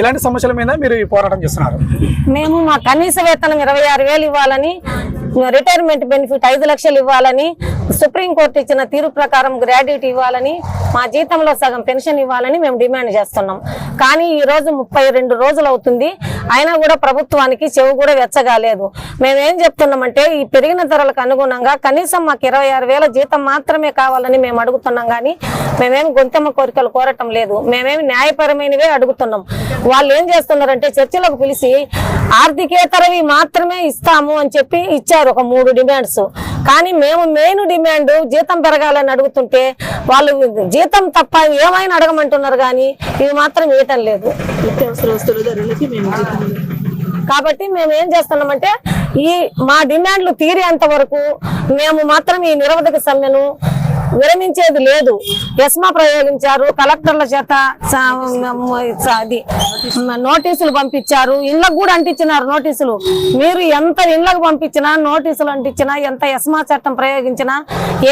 ఇలాంటి సమస్యల మీద మీరు ఈ పోరాటం చేస్తున్నారు? మేము మా కనీస వేతనం ఇరవై ఆరు వేలు ఇవ్వాలని రిటైర్మెంట్ బెనిఫిట్ ఐదు లక్షలు ఇవ్వాలని సుప్రీంకోర్టు ఇచ్చిన తీర్పు ప్రకారం గ్రాడ్యుయేట్ ఇవ్వాలని మా జీతంలో సగం పెన్షన్ ఇవ్వాలని మేము డిమాండ్ చేస్తున్నాం. కానీ ఈ రోజు ముప్పై రెండు రోజులు అవుతుంది. అయినా కూడా ప్రభుత్వానికి చెవు కూడా వెచ్చగాలేదు. మేమేం చెప్తున్నామంటే ఈ పెరిగిన ధరలకు అనుగుణంగా కనీసం మాకు ఇరవై ఆరు వేల జీతం మాత్రమే కావాలని మేము అడుగుతున్నాం కానీ మేమేం గొంతెమ్మ కోరికలు కోరటం లేదు. మేమేమి న్యాయపరమైనవే అడుగుతున్నాం. వాళ్ళు ఏం చేస్తున్నారంటే చర్చలకు పిలిచి ఆర్థికేతరవి మాత్రమే ఇస్తాము అని చెప్పి ఇచ్చారు ఒక మూడు డిమాండ్స్. కానీ మేము మెయిన్ డిమాండ్ జీతం పెరగాలని అడుగుతుంటే వాళ్ళు జీతం తప్ప ఏమైనా అడగమంటున్నారు కానీ ఇది మాత్రం ఇవ్వటం లేదు. నిత్యావసర వస్తువుల ధరలకి మేము జీతం కాబట్టి మేము ఏం చేస్తున్నామంటే ఈ మా డిమాండ్లు తీరేంత వరకు మేము మాత్రం ఈ నిరవధిక సమ్మెను విరమించేది లేదు. ఎస్మా ప్రయోగించారు. కలెక్టర్ల చేత అది నోటీసులు పంపించారు. ఇళ్ళకు కూడా అంటించినారు నోటీసులు. మీరు ఎంత ఇళ్ళకు పంపించినా నోటీసులు అంటించినా ఎంత ఎస్మా చట్టం ప్రయోగించినా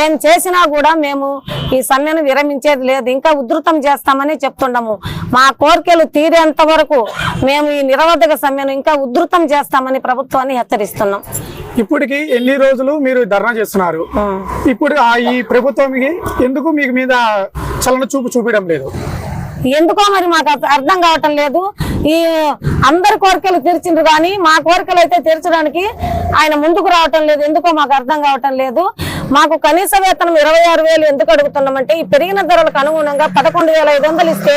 ఏం చేసినా కూడా మేము ఈ సమ్మెను విరమించేది లేదు. ఇంకా ఉధృతం చేస్తామని చెప్తున్నాము మా కోరికలు తీరేంత వరకు మేము ఈ నిరవధిక సమ్మెను ఇంకా ఉధృతం చేస్తామని ప్రభుత్వాన్ని హెచ్చరిస్తున్నాం. ఇప్పటికి ఎన్ని రోజులు మీరు ధర్నా చేస్తున్నారు? ఇప్పుడు ఆ ఈ ప్రభుత్వంకి ఎందుకు మీకు మీద చలన చూపు చూపించడం లేదు? ఎందుకో మరి మాకు అర్థ- అర్థం కావటం లేదు. ఈ అందరి కోరికలు తీర్చిండ్రు కానీ మా కోరికలు అయితే తీర్చడానికి ఆయన ముందుకు రావటం లేదు. ఎందుకో మాకు అర్థం కావటం లేదు. మాకు కనీస వేతనం ఇరవై ఆరు వేలు ఎందుకు అడుగుతున్నామంటే ఈ పెరిగిన ధరలకు అనుగుణంగా పదకొండు వేల ఐదు వందలు ఇస్తే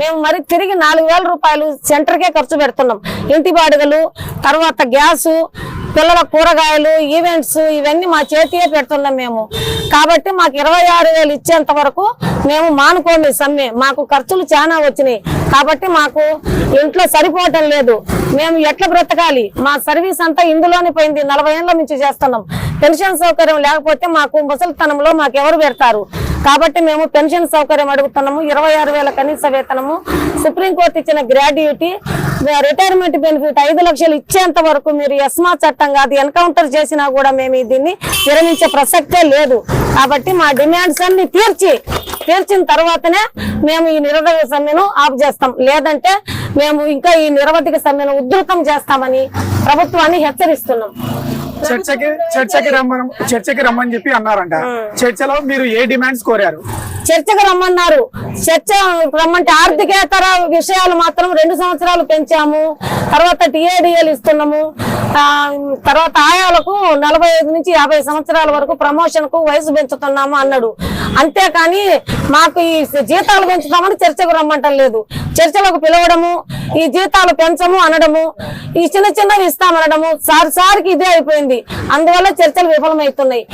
మేము మరి తిరిగి నాలుగు వేల రూపాయలు సెంటర్కే ఖర్చు పెడుతున్నాం. ఇంటి బాడుగలు తర్వాత గ్యాసు పిల్లల కూరగాయలు ఈవెంట్స్ ఇవన్నీ మా చేతియే పెడుతున్నాం మేము. కాబట్టి మాకు ఇరవై ఆరు వేలు ఇచ్చేంత వరకు మేము మానుకోండి సమ్మె. మాకు ఖర్చులు చాలా వచ్చినాయి. కాబట్టి మాకు ఇంట్లో సరిపోవటం లేదు. మేము ఎట్లా బ్రతకాలి? మా సర్వీస్ అంతా ఇందులోనే పోయింది. నలభై ఏళ్ళ నుంచి చేస్తున్నాం. పెన్షన్ సౌకర్యం లేకపోతే మాకు ముసలితనంలో మాకు ఎవరు పెడతారు? కాబట్టి మేము పెన్షన్ సౌకర్యం అడుగుతున్నాము. ఇరవై ఆరు వేల కనీస వేతనము. సుప్రీంకోర్టు ఇచ్చిన గ్రాడ్యుయేటీ రిటైర్మెంట్ బెనిఫిట్ ఐదు లక్షలు ఇచ్చేంత వరకు మీరు ఎస్మా చట్టం కాదు ఎన్కౌంటర్ చేసినా కూడా మేము దీన్ని విరమించే ప్రసక్తే లేదు. కాబట్టి మా డిమాండ్స్ అన్ని తీర్చి తీర్చిన తర్వాతనే మేము ఈ నిరవధిక సమ్మెను ఆఫ్ చేస్తాం. లేదంటే మేము ఇంకా ఈ నిరవధిక సమ్మెను ఉధృతం చేస్తామని ప్రభుత్వాన్ని హెచ్చరిస్తున్నాం. చర్చకి చర్చకి రమ్మని చర్చకి రమ్మని చెప్పి అన్నారంట. చర్చలో మీరు ఏ డిమాండ్స్ కోరారు? చర్చకు రమ్మన్నారు. చర్చ రమ్మంటే ఆర్థికేతర విషయాలు మాత్రం రెండు సంవత్సరాలు పెంచాము. తర్వాత టిఏడిఎల్ ఇస్తున్నాము. తర్వాత ఆయాలకు నలభై ఐదు నుంచి యాభై సంవత్సరాల వరకు ప్రమోషన్కు వయసు పెంచుతున్నాము అన్నాడు. అంతేకాని మాకు ఈ జీతాలు పెంచుతామని చర్చకు రమ్మంటం లేదు. చర్చలకు పిలవడము ఈ జీతాలు పెంచము అనడము ఈ చిన్న చిన్నవి ఇస్తామనడము సారి సారికి ఇదే అయిపోయింది. అందువల్ల చర్చలు విఫలమవుతున్నాయి.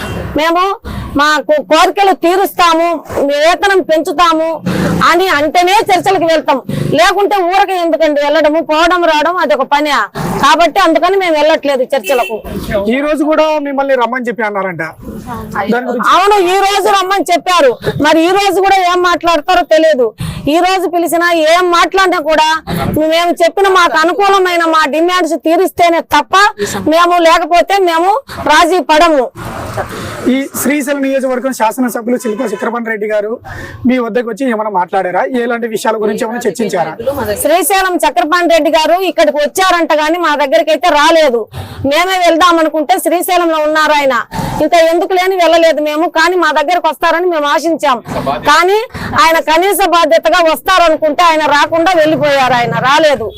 మేము మా కోరికలు తీరుస్తాము వేతనం పెంచుతాము అని అంటేనే చర్చలకు వెళ్తాం. లేకుంటే ఊరక ఎందుకండి వెళ్ళడము పోవడం రావడం అది ఒక పని. కాబట్టి అందుకని మేము వెళ్ళట్లేదు చర్చలకు. ఈ రోజు కూడా మిమ్మల్ని రమ్మని చెప్పి అన్నారంట. అవును ఈ రోజు రమ్మని చెప్పారు. మరి ఈ రోజు కూడా ఏం మాట్లాడతారో తెలియదు. ఈ రోజు పిలిచినా ఏం మాట్లాడినా కూడా మేము చెప్పిన మాకు అనుకూలమైన మా డిమాండ్స్ తీరిస్తేనే తప్ప మేము లేకపోతే మేము రాజీ పడము. ఈ శ్రీశైలం నియోజకవర్గం శాసనసభ్యులు చిలుక చక్రపాణి రెడ్డి గారు మీ వద్దకు వచ్చి ఏమైనా మాట్లాడారా? ఎలాంటి విషయాల గురించి ఏమైనా చర్చించారా? శ్రీశైలం చక్రపాణి రెడ్డి గారు ఇక్కడికి వచ్చారంట గాని మా దగ్గరికి అయితే రాలేదు. మేమే వెళ్దాం అనుకుంటే శ్రీశైలంలో ఉన్నారు ఆయన. ఇంకా ఎందుకు లేని వెళ్ళలేదు మేము కానీ మా దగ్గరకు వస్తారని మేము ఆశించాం. కానీ ఆయన కనీస బాధ్యతగా వస్తారనుకుంటే ఆయన రాకుండా వెళ్ళిపోయారు ఆయన రాలేదు.